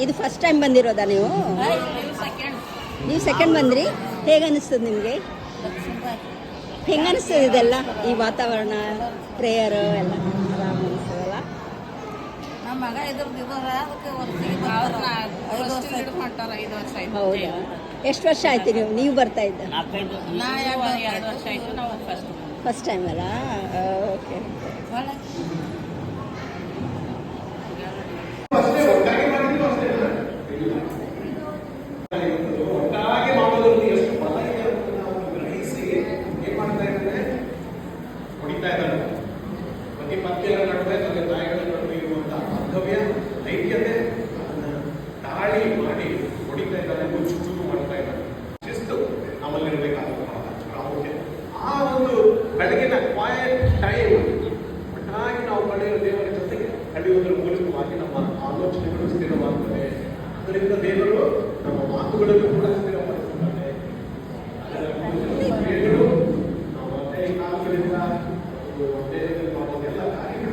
ಇದು first time ಬಂದಿರೋದಾ ನೀವು? ನೀವು ಸೆಕೆಂಡ್ ಬಂದ್ರಿ. ಹೇಗೆ ಅನಿಸ್ತದೆ ನಿಮಗೆ? ಹೆಂಗೆ ಅನಿಸ್ತದೆ ಇದೆಲ್ಲ? ಈ ವಾತಾವರಣ ಪ್ರೇಯರು ಎಲ್ಲ? ಅನಿಸ್ತದಲ್ಲ ಮಗ ಇದ್ರದ್ದು ಅದಕ್ಕೆ ಐದು ವರ್ಷ ಎಷ್ಟು ವರ್ಷ ಆಯ್ತು ನೀವು ನೀವು ಬರ್ತಾ ಇದ್ದ? ನಾಲ್ಕೈದು ಎರಡು ವರ್ಷ ಆಯ್ತು ಫಸ್ಟ್ ಟೈಮ್ ಅಲ್ಲ? ಓಕೆ ಧೈರ್ಯತೆ ಅದನ್ನು ತಾಳಿ ಮಾಡಿ ಹೊಡಿತಾ ಇದ್ದಾರೆ ಮುಚ್ಚು ಚೂರು ಮಾಡ್ತಾ ಇದ್ದಾರೆ ಶಿಸ್ತು ನಮ್ಮಲ್ಲಿ ಪ್ರಾಮುಖ್ಯ ಆ ಒಂದು ಬೆಳಗಿನ ಕ್ವಾಯಟ್ ಟೈಮ್ ಒಟ್ಟಾಗಿ ನಾವು ಕಳೆಯುವ ದೇವರ ಜೊತೆಗೆ ಕಳೆಯುವುದರ ಮೂಲಕವಾಗಿ ನಮ್ಮ ಆಲೋಚನೆಗಳು ಸ್ಥಿರವಾಗ್ತವೆ. ಅದರಿಂದ ದೇವರು ನಮ್ಮ ಮಾತುಗಳನ್ನು ಕೂಡ ಸ್ಥಿರಪಡಿಸುತ್ತಾರೆ. ನಾವು ಅದೇ ಕಾಲದಿಂದ ಅದೇ ಕಾರ್ಯಗಳು.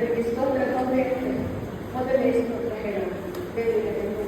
del Cristo, no te, no te me desprotegerá.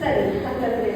在里他在那